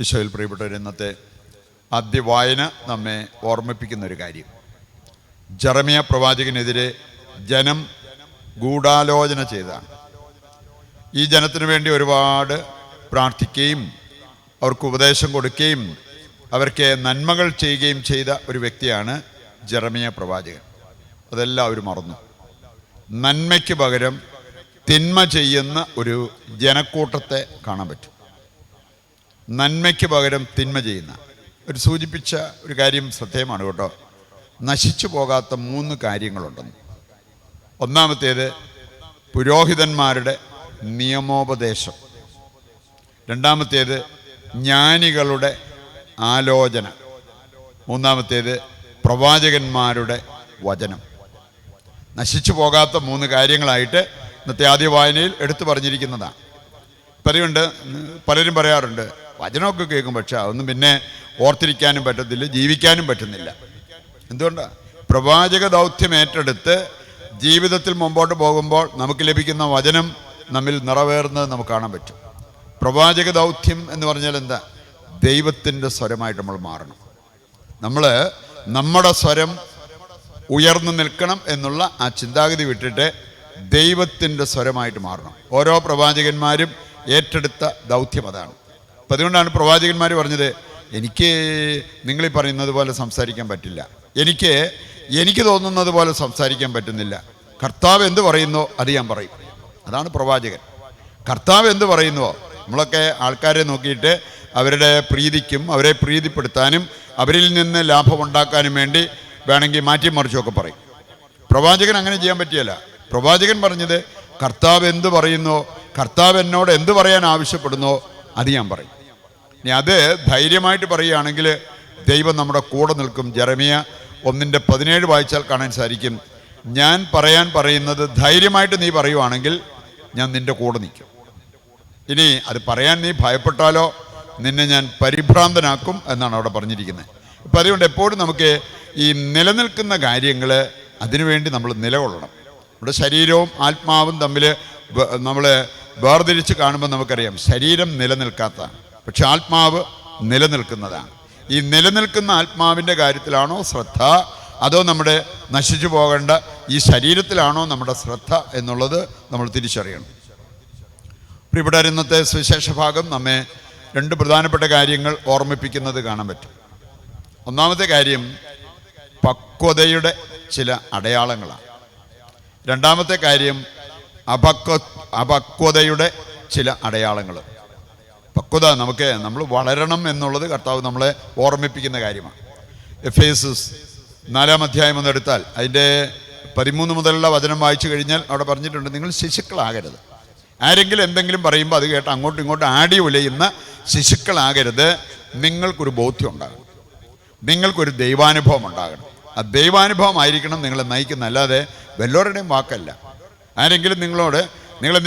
ഈശോയിൽ പ്രിയപ്പെട്ടവർ ഇന്നത്തെ ആദ്യ വായന നമ്മെ ഓർമ്മിപ്പിക്കുന്ന ഒരു കാര്യം. ജറമിയ പ്രവാചകനെതിരെ ജനം ഗൂഢാലോചന ചെയ്താണ് ഈ ജനത്തിനു വേണ്ടി ഒരുപാട് പ്രാർത്ഥിക്കുകയും അവർക്ക് ഉപദേശം കൊടുക്കുകയും അവർക്ക് നന്മകൾ ചെയ്യുകയും ചെയ്ത ഒരു വ്യക്തിയാണ് ജറമിയ പ്രവാചകൻ. അതെല്ലാം അവർ മറന്നു. നന്മയ്ക്ക് പകരം തിന്മ ചെയ്യുന്ന ഒരു ജനക്കൂട്ടത്തെ കാണാൻ പറ്റും. നന്മയ്ക്ക് പകരം തിന്മ ചെയ്യുന്ന. ഒരു സൂചിപ്പിച്ച ഒരു കാര്യം ശ്രദ്ധേയമാണ് കേട്ടോ. നശിച്ചു പോകാത്ത മൂന്ന് കാര്യങ്ങളുണ്ടെന്ന്. ഒന്നാമത്തേത് പുരോഹിതന്മാരുടെ നിയമോപദേശം. രണ്ടാമത്തേത് ജ്ഞാനികളുടെ ആലോചന. മൂന്നാമത്തേത് പ്രവാചകന്മാരുടെ വചനം. നശിച്ചു പോകാത്ത മൂന്ന് കാര്യങ്ങളായിട്ട് ഇന്നത്തെ ആദ്യ വായനയിൽ എടുത്തു പറഞ്ഞിരിക്കുന്നതാണ്. പറയുണ്ട് പലരും പറയാറുണ്ട് വചനമൊക്കെ കേൾക്കും പക്ഷെ അതൊന്നും പിന്നെ ഓർത്തിരിക്കാനും പറ്റത്തില്ല ജീവിക്കാനും പറ്റുന്നില്ല. എന്തുകൊണ്ടാണ് പ്രവാചക ദൗത്യം ഏറ്റെടുത്ത് ജീവിതത്തിൽ മുമ്പോട്ട് പോകുമ്പോൾ നമുക്ക് ലഭിക്കുന്ന വചനം നമ്മിൽ നിറവേറുന്നത് നമുക്ക് കാണാൻ പറ്റും. പ്രവാചക ദൗത്യം എന്ന് പറഞ്ഞാൽ എന്താ? ദൈവത്തിന്റെ സ്വരമായിട്ട് നമ്മൾ മാറണം. നമ്മൾ നമ്മുടെ സ്വരം ഉയർന്നു നിൽക്കണം എന്നുള്ള ആ ചിന്താഗതി വിട്ടിട്ട് ദൈവത്തിന്റെ സ്വരമായിട്ട് മാറണം. ഓരോ പ്രവാചകന്മാരും ഏറ്റെടുത്ത ദൗത്യം അതാണ്. അപ്പം അതുകൊണ്ടാണ് പ്രവാചകന്മാർ പറഞ്ഞത്. എനിക്ക് നിങ്ങളീ പറയുന്നത് പോലെ സംസാരിക്കാൻ പറ്റില്ല. എനിക്ക് എനിക്ക് തോന്നുന്നത് പോലെ സംസാരിക്കാൻ പറ്റുന്നില്ല. കർത്താവ് എന്ത് പറയുന്നോ അത് ഞാൻ പറയും. അതാണ് പ്രവാചകൻ. കർത്താവ് എന്ത് പറയുന്നുവോ നമ്മളൊക്കെ ആൾക്കാരെ നോക്കിയിട്ട് അവരുടെ പ്രീതിക്കും അവരെ പ്രീതിപ്പെടുത്താനും അവരിൽ നിന്ന് ലാഭമുണ്ടാക്കാനും വേണ്ടി വേണമെങ്കിൽ മാറ്റി മറിച്ചൊക്കെ പറയും. പ്രവാചകൻ അങ്ങനെ ചെയ്യാൻ പറ്റിയല്ല. പ്രവാചകൻ പറഞ്ഞത് കർത്താവ് എന്ത് പറയുന്നോ കർത്താവ് എന്നോട് എന്ത് പറയാൻ ആവശ്യപ്പെടുന്നോ അത് ഞാൻ പറയും. ഇനി അത് ധൈര്യമായിട്ട് പറയുകയാണെങ്കിൽ ദൈവം നമ്മുടെ കൂടെ നിൽക്കും. ജെറമിയ ഒന്നിന്റെ പതിനേഴ് വായിച്ചാൽ കാണാൻ സാധിക്കും. ഞാൻ പറയാൻ പറയുന്നത് ധൈര്യമായിട്ട് നീ പറയുവാണെങ്കിൽ ഞാൻ നിന്റെ കൂടെ നിൽക്കും. ഇനി അത് പറയാൻ നീ ഭയപ്പെട്ടാലോ നിന്നെ ഞാൻ പരിഭ്രാന്തനാക്കും എന്നാണ് അവിടെ പറഞ്ഞിരിക്കുന്നത്. അപ്പം അതുകൊണ്ട് എപ്പോഴും നമുക്ക് ഈ നിലനിൽക്കുന്ന കാര്യങ്ങൾ അതിനുവേണ്ടി നമ്മൾ നിലകൊള്ളണം. നമ്മുടെ ശരീരവും ആത്മാവും തമ്മിൽ നമ്മൾ വേർതിരിച്ച് കാണുമ്പോൾ നമുക്കറിയാം ശരീരം നിലനിൽക്കാത്തതാണ്. പക്ഷെ ആത്മാവ് നിലനിൽക്കുന്നതാണ്. ഈ നിലനിൽക്കുന്ന ആത്മാവിന്റെ കാര്യത്തിലാണോ ശ്രദ്ധ? അതോ നമ്മുടെ നശിച്ചു പോകേണ്ട ഈ ശരീരത്തിലാണോ നമ്മുടെ ശ്രദ്ധ എന്നുള്ളത് നമ്മൾ തിരിച്ചറിയണം. ഇവിടെ ഇന്നത്തെ സുവിശേഷ ഭാഗം നമ്മെ രണ്ട് പ്രധാനപ്പെട്ട കാര്യങ്ങൾ ഓർമ്മിപ്പിക്കുന്നത് കാണാൻ പറ്റും. ഒന്നാമത്തെ കാര്യം പക്വതയുടെ ചില അടയാളങ്ങളാണ്. രണ്ടാമത്തെ കാര്യം അപക്വ അപക്വതയുടെ ചില അടയാളങ്ങൾ. പക്വത നമുക്ക് നമ്മൾ വളരണം എന്നുള്ളത് കർത്താവ് നമ്മളെ ഓർമ്മിപ്പിക്കുന്ന കാര്യമാണ്. എഫ് എസ് നാലാം അധ്യായം ഒന്നെടുത്താൽ അതിന്റെ പതിമൂന്ന് മുതലുള്ള വചനം വായിച്ചു കഴിഞ്ഞാൽ അവിടെ പറഞ്ഞിട്ടുണ്ട് നിങ്ങൾ ശിശുക്കളാകരുത്. ആരെങ്കിലും എന്തെങ്കിലും പറയുമ്പോൾ അത് കേട്ട് അങ്ങോട്ടും ഇങ്ങോട്ടും ആടി ഉലയുന്ന ശിശുക്കളാകരുത്. നിങ്ങൾക്കൊരു ബോധ്യം ഉണ്ടാകണം. നിങ്ങൾക്കൊരു ദൈവാനുഭവം ഉണ്ടാകണം. ആ ദൈവാനുഭവം ആയിരിക്കണം നിങ്ങളെ നയിക്കുന്ന അല്ലാതെ വല്ലവരുടെയും വാക്കല്ല. ആരെങ്കിലും നിങ്ങളോട്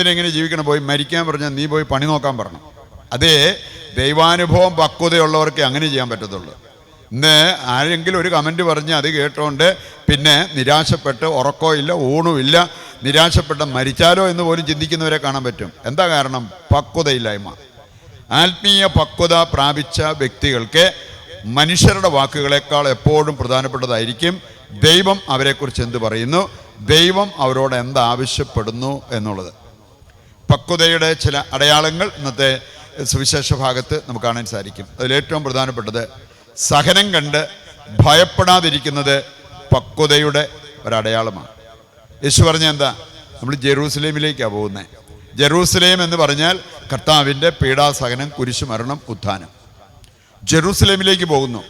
ഇങ്ങനെ ജീവിക്കണം? പോയി മരിക്കാൻ പറഞ്ഞാൽ നീ പോയി പണി നോക്കാൻ പറഞ്ഞു അതേ ദൈവാനുഭവം പക്വതയുള്ളവർക്ക് അങ്ങനെ ചെയ്യാൻ പറ്റത്തുള്ളൂ. ഇന്ന് ആരെങ്കിലും ഒരു കമന്റ് പറഞ്ഞ് അത് കേട്ടോണ്ട് പിന്നെ നിരാശപ്പെട്ട് ഉറക്കോ ഇല്ല ഊണും ഇല്ല നിരാശപ്പെട്ട് മരിച്ചാലോ എന്ന് പോലും ചിന്തിക്കുന്നവരെ കാണാൻ പറ്റും. എന്താ കാരണം? പക്വതയില്ലായ്മ. ആത്മീയ പക്വത പ്രാപിച്ച വ്യക്തികൾക്ക് മനുഷ്യരുടെ വാക്കുകളെക്കാൾ എപ്പോഴും പ്രധാനപ്പെട്ടതായിരിക്കും. ദൈവം അവരെക്കുറിച്ച് എന്ത് പറയുന്നു? ദൈവം അവരോട് എന്താവശ്യപ്പെടുന്നു എന്നുള്ളത്. പക്വതയുടെ ചില അടയാളങ്ങൾ ഇന്നത്തെ സുവിശേഷ ഭാഗത്ത് നമുക്ക് കാണാൻ സാധിക്കും. അതിലേറ്റവും പ്രധാനപ്പെട്ടത് സഹനം കണ്ട് ഭയപ്പെടാതിരിക്കുന്നത് പക്വതയുടെ ഒരടയാളമാണ്. യേശു പറഞ്ഞ എന്താ? നമ്മൾ ജെറൂസലേമിലേക്കാണ് പോകുന്നത് ജെറൂസലേം എന്ന് പറഞ്ഞാൽ കർത്താവിന്റെ പീഡാസഹനം കുരിശുമരണം ഉത്ഥാനം. ജെറൂസലേമിലേക്ക് പോകുന്നു.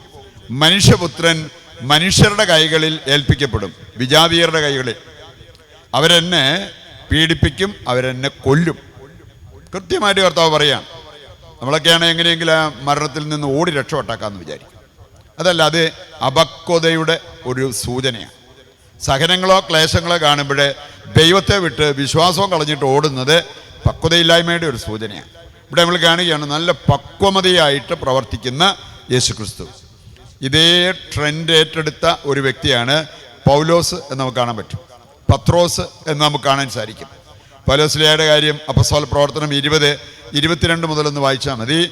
മനുഷ്യപുത്രൻ മനുഷ്യരുടെ കൈകളിൽ ഏൽപ്പിക്കപ്പെടും. വിജാതീയരുടെ കൈകളിൽ. അവരെന്നെ പീഡിപ്പിക്കും അവരെന്നെ കൊല്ലും. കൃത്യമായിട്ട് കർത്താവ് പറയാം. നമ്മളൊക്കെയാണ് എങ്ങനെയെങ്കിലും ആ മരണത്തിൽ നിന്ന് ഓടി രക്ഷപ്പെട്ടാക്കാന്ന് വിചാരിക്കും. അതല്ല അത് അപക്വതയുടെ ഒരു സൂചനയാണ്. സഹനങ്ങളോ ക്ലേശങ്ങളോ കാണുമ്പോൾ ദൈവത്തെ വിട്ട് വിശ്വാസവും കളഞ്ഞിട്ട് ഓടുന്നത് പക്വതയില്ലായ്മയുടെ ഒരു സൂചനയാണ്. ഇവിടെ നമ്മൾ കാണുകയാണ് നല്ല പക്വമതയായിട്ട് പ്രവർത്തിക്കുന്ന യേശുക്രിസ്തു. ഇതേ ട്രെൻഡ് ഏറ്റെടുത്ത ഒരു വ്യക്തിയാണ് പൗലോസ് എന്ന് നമുക്ക് കാണാൻ പറ്റും. പത്രോസ് എന്ന് നമുക്ക് കാണാൻ സാധിക്കും. പൗലോസ്ലിയുടെ കാര്യം അപ്പസോൽ പ്രവർത്തനം ഇരുപത് ഇരുപത്തിരണ്ട് മുതലൊന്ന് വായിച്ചാൽ മതി.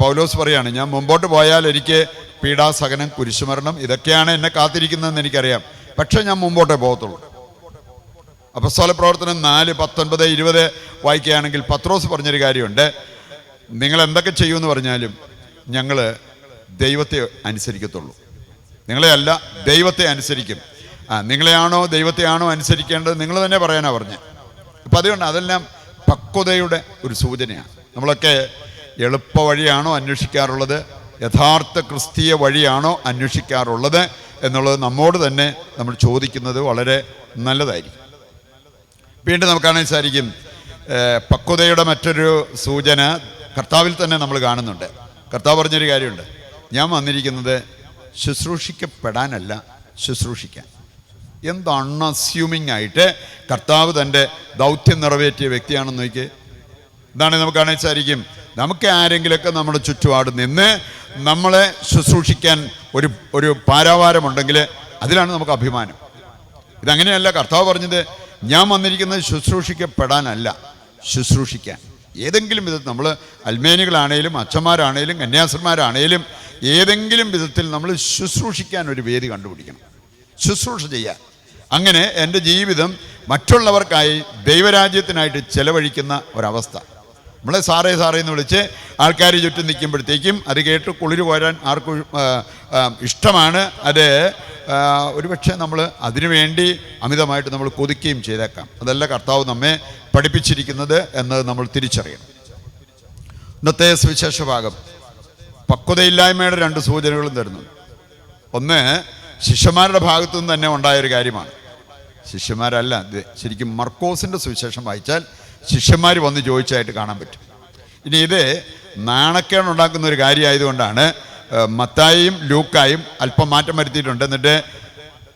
പൗലോസ് പറയാണ് ഞാൻ മുമ്പോട്ട് പോയാൽ എനിക്ക് പീഡാസഹനം കുരിശുമരണം ഇതൊക്കെയാണ് എന്നെ കാത്തിരിക്കുന്നതെന്ന് എനിക്കറിയാം. പക്ഷേ ഞാൻ മുമ്പോട്ടേ പോകത്തുള്ളൂ. അപ്പസ്തോല പ്രവർത്തനം നാല് പത്തൊൻപത് ഇരുപത് വായിക്കുകയാണെങ്കിൽ പത്രോസ് പറഞ്ഞൊരു കാര്യമുണ്ട്. നിങ്ങൾ എന്തൊക്കെ ചെയ്യുമെന്ന് പറഞ്ഞാലും ഞങ്ങൾ ദൈവത്തെ അനുസരിക്കത്തുള്ളൂ. നിങ്ങളെ അല്ല ദൈവത്തെ അനുസരിക്കും. ആ നിങ്ങളെയാണോ ദൈവത്തെയാണോ അനുസരിക്കേണ്ടത് നിങ്ങൾ തന്നെ പറയാനാണ് പറഞ്ഞത് അപ്പം അതുകൊണ്ട് അതെല്ലാം പക്വതയുടെ ഒരു സൂചനയാണ്. നമ്മളൊക്കെ എളുപ്പ വഴിയാണോ അന്വേഷിക്കാറുള്ളത്? യഥാർത്ഥ ക്രിസ്തീയ വഴിയാണോ അന്വേഷിക്കാറുള്ളത്? എന്നുള്ളത് നമ്മോട് തന്നെ നമ്മൾ ചോദിക്കുന്നത് വളരെ നല്ലതായിരിക്കും. വീണ്ടും നമുക്ക് കാണാൻ സാധിക്കും പക്വതയുടെ മറ്റൊരു സൂചന കർത്താവിൽ തന്നെ നമ്മൾ കാണുന്നുണ്ട്. കർത്താവ് പറഞ്ഞൊരു കാര്യമുണ്ട്. ഞാൻ വന്നിരിക്കുന്നത് ശുശ്രൂഷിക്കപ്പെടാനല്ല ശുശ്രൂഷിക്കാൻ. എന്ത് അൺഅസ്യൂമിങ് ആയിട്ട് കർത്താവ് തന്റെ ദൗത്യം നിറവേറ്റിയ വ്യക്തിയാണെന്ന് നോക്കി എന്താണ് നമുക്ക് അണച്ചായിരിക്കും നമുക്ക് ആരെങ്കിലുമൊക്കെ നമ്മുടെ ചുറ്റുപാട് നിന്ന് നമ്മളെ ശുശ്രൂഷിക്കാൻ ഒരു ഒരു പാരാവാരമുണ്ടെങ്കിൽ അതിലാണ് നമുക്ക് അഭിമാനം. ഇതങ്ങനെയല്ല കർത്താവ് പറഞ്ഞത് ഞാൻ വന്നിരിക്കുന്നത് ശുശ്രൂഷിക്കപ്പെടാനല്ല ശുശ്രൂഷിക്കാൻ. ഏതെങ്കിലും വിധത്തിൽ നമ്മൾ അൽമേനികളാണേലും അച്ഛന്മാരാണേലും കന്യാസന്മാരാണേലും ഏതെങ്കിലും വിധത്തിൽ നമ്മൾ ശുശ്രൂഷിക്കാൻ ഒരു വേദി കണ്ടുപിടിക്കണം. ശുശ്രൂഷ ചെയ്യാൻ. അങ്ങനെ എന്റെ ജീവിതം മറ്റുള്ളവർക്കായി ദൈവരാജ്യത്തിനായിട്ട് ചെലവഴിക്കുന്ന ഒരവസ്ഥ. നമ്മളെ സാറേ സാറേ എന്ന് വിളിച്ച് ആൾക്കാർ ചുറ്റും നിൽക്കുമ്പോഴത്തേക്കും അത് കേട്ട് കുളിര് പോരാൻ ആർക്കും ഇഷ്ടമാണ്. അത് ഒരുപക്ഷെ നമ്മൾ അതിനുവേണ്ടി അമിതമായിട്ട് നമ്മൾ കൊതിക്കുകയും ചെയ്തേക്കാം. അതല്ല കർത്താവ് നമ്മെ പഠിപ്പിച്ചിരിക്കുന്നത് എന്നത് നമ്മൾ തിരിച്ചറിയണം. ഇന്നത്തെ സുവിശേഷ ഭാഗം. പക്വതയില്ലായ്മയുടെ രണ്ട് സൂചനകളും തരുന്നുണ്ട്. ഒന്ന് ശിഷ്യന്മാരുടെ ഭാഗത്തു നിന്ന് തന്നെ ഉണ്ടായൊരു കാര്യമാണ്. ശിഷ്യന്മാരല്ല. ശരിക്കും മർക്കോസിന്റെ സുവിശേഷം വായിച്ചാൽ ശിഷ്യന്മാർ വന്ന് ചോദിച്ചായിട്ട് കാണാൻ പറ്റും. ഇനി ഇത് നാണക്കേടുണ്ടാക്കുന്ന ഒരു കാര്യമായതുകൊണ്ടാണ് മത്തായും ലൂക്കായും അല്പം മാറ്റം വരുത്തിയിട്ടുണ്ട്. എന്നിട്ട്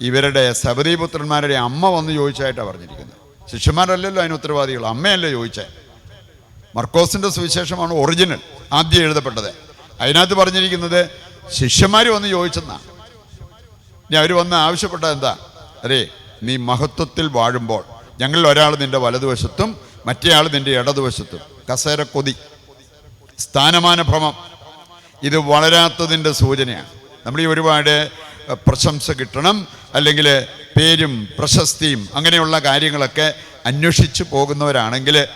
ഇവരുടെ സബരീപുത്രന്മാരുടെ അമ്മ വന്ന് ചോദിച്ചായിട്ടാണ് പറഞ്ഞിരിക്കുന്നത്. ശിഷ്യന്മാരല്ലല്ലോ അതിന് ഉത്തരവാദികൾ. അമ്മയല്ലേ ചോദിച്ചേ. മർക്കോസിന്റെ സുവിശേഷമാണ് ഒറിജിനൽ ആദ്യം എഴുതപ്പെട്ടത്. അതിനകത്ത് പറഞ്ഞിരിക്കുന്നത് ശിഷ്യന്മാർ വന്ന് ചോദിച്ചെന്നാണ് ഇനി അവർ വന്ന് ആവശ്യപ്പെട്ടത് എന്താ? അതെ നീ മഹത്വത്തിൽ വാഴുമ്പോൾ ഞങ്ങളിൽ ഒരാൾ നിന്റെ വലതുവശത്തും മറ്റേയാൾ നിന്റെ ഇടതുവശത്തും. കസേര കൊതി. സ്ഥാനമാന ഭ്രമം. ഇത് വളരാത്തതിന്റെ സൂചനയാണ്. നമ്മൾ ഈ ഒരുപാട് പ്രശംസ കിട്ടണം അല്ലെങ്കിൽ പേരും പ്രശസ്തിയും അങ്ങനെയുള്ള കാര്യങ്ങളൊക്കെ അന്വേഷിച്ച് പോകുന്നവരാണെങ്കിൽ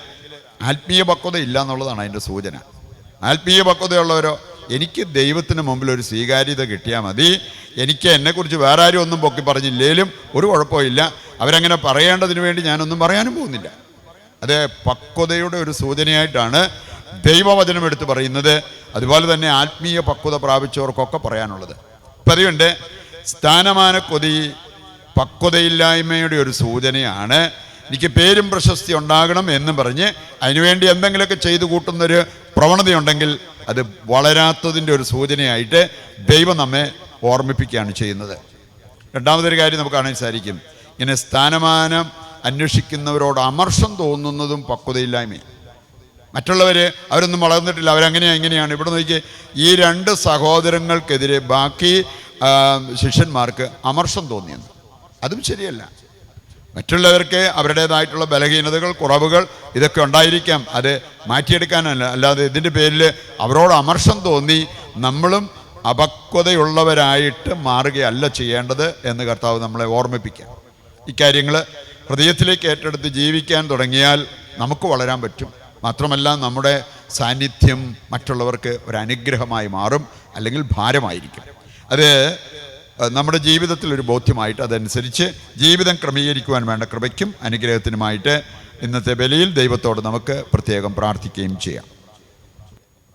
ആത്മീയ പക്വത ഇല്ല എന്നുള്ളതാണ് അതിന്റെ സൂചന. ആത്മീയ പക്വതയുള്ളവരോ എനിക്ക് ദൈവത്തിന് മുമ്പിൽ ഒരു സ്വീകാര്യത കിട്ടിയാൽ മതി. എനിക്ക് എന്നെക്കുറിച്ച് വേറെ ആരും ഒന്നും പൊക്കി പറഞ്ഞില്ലേലും ഒരു കുഴപ്പമില്ല അവരങ്ങനെ പറയേണ്ടതിന് വേണ്ടി ഞാനൊന്നും പറയാനും പോകുന്നില്ല. അത് പക്വതയുടെ ഒരു സൂചനയായിട്ടാണ് ദൈവവചനം എടുത്ത് പറയുന്നത്. അതുപോലെ തന്നെ ആത്മീയ പക്വത പ്രാപിച്ചവർക്കൊക്കെ പറയാനുള്ളത്. പതിവുണ്ട്. സ്ഥാനമാന കൊതി പക്വതയില്ലായ്മയുടെ ഒരു സൂചനയാണ്. എനിക്ക് പേരും പ്രശസ്തി ഉണ്ടാകണം എന്നും പറഞ്ഞ് അതിനുവേണ്ടി എന്തെങ്കിലുമൊക്കെ ചെയ്തു കൂട്ടുന്നൊരു പ്രവണതയുണ്ടെങ്കിൽ അത് വളരാത്തതിന്റെ ഒരു സൂചനയായിട്ട് ദൈവം നമ്മെ ഓർമ്മിപ്പിക്കുകയാണ് ചെയ്യുന്നത്. രണ്ടാമതൊരു കാര്യം നമുക്ക് കാണാൻ സാധിക്കും. ഇങ്ങനെ സ്ഥാനമാനം അന്വേഷിക്കുന്നവരോട് അമർഷം തോന്നുന്നതും പക്വതയില്ലായ്മയും മറ്റുള്ളവർ അവരൊന്നും വളർന്നിട്ടില്ല അവരങ്ങനെയാണ് ഇങ്ങനെയാണ്. ഇവിടെ നോക്കി ഈ രണ്ട് സഹോദരങ്ങൾക്കെതിരെ ബാക്കി ശിഷ്യന്മാർക്ക് അമർഷം തോന്നിയെന്ന്. അതും ശരിയല്ല. മറ്റുള്ളവർക്ക് അവരുടേതായിട്ടുള്ള ബലഹീനതകൾ കുറവുകൾ ഇതൊക്കെ ഉണ്ടായിരിക്കാം. അത് മാറ്റിയെടുക്കാനല്ല. അല്ലാതെ ഇതിന്റെ പേരിൽ അവരോട് അമർഷം തോന്നി നമ്മളും അപക്വതയുള്ളവരായിട്ട് മാറുകയല്ല ചെയ്യേണ്ടത് എന്ന് കർത്താവ് നമ്മളെ ഓർമ്മിപ്പിക്കാം. ഇക്കാര്യങ്ങൾ ഹൃദയത്തിലേക്ക് ഏറ്റെടുത്ത് ജീവിക്കാൻ തുടങ്ങിയാൽ നമുക്ക് വളരാൻ പറ്റും. മാത്രമല്ല നമ്മുടെ സാന്നിധ്യം മറ്റുള്ളവർക്ക് ഒരു അനുഗ്രഹമായി മാറും അല്ലെങ്കിൽ ഭാരമായിരിക്കും. അത് നമ്മുടെ ജീവിതത്തിൽ ഒരു ബോധ്യമായിട്ട് അതനുസരിച്ച് ജീവിതം ക്രമീകരിക്കുവാൻ വേണ്ട കൃപയ്ക്കും അനുഗ്രഹത്തിനുമായിട്ട് ഇന്നത്തെ ബലിയിൽ ദൈവത്തോട് നമുക്ക് പ്രത്യേകം പ്രാർത്ഥിക്കുകയും ചെയ്യാം.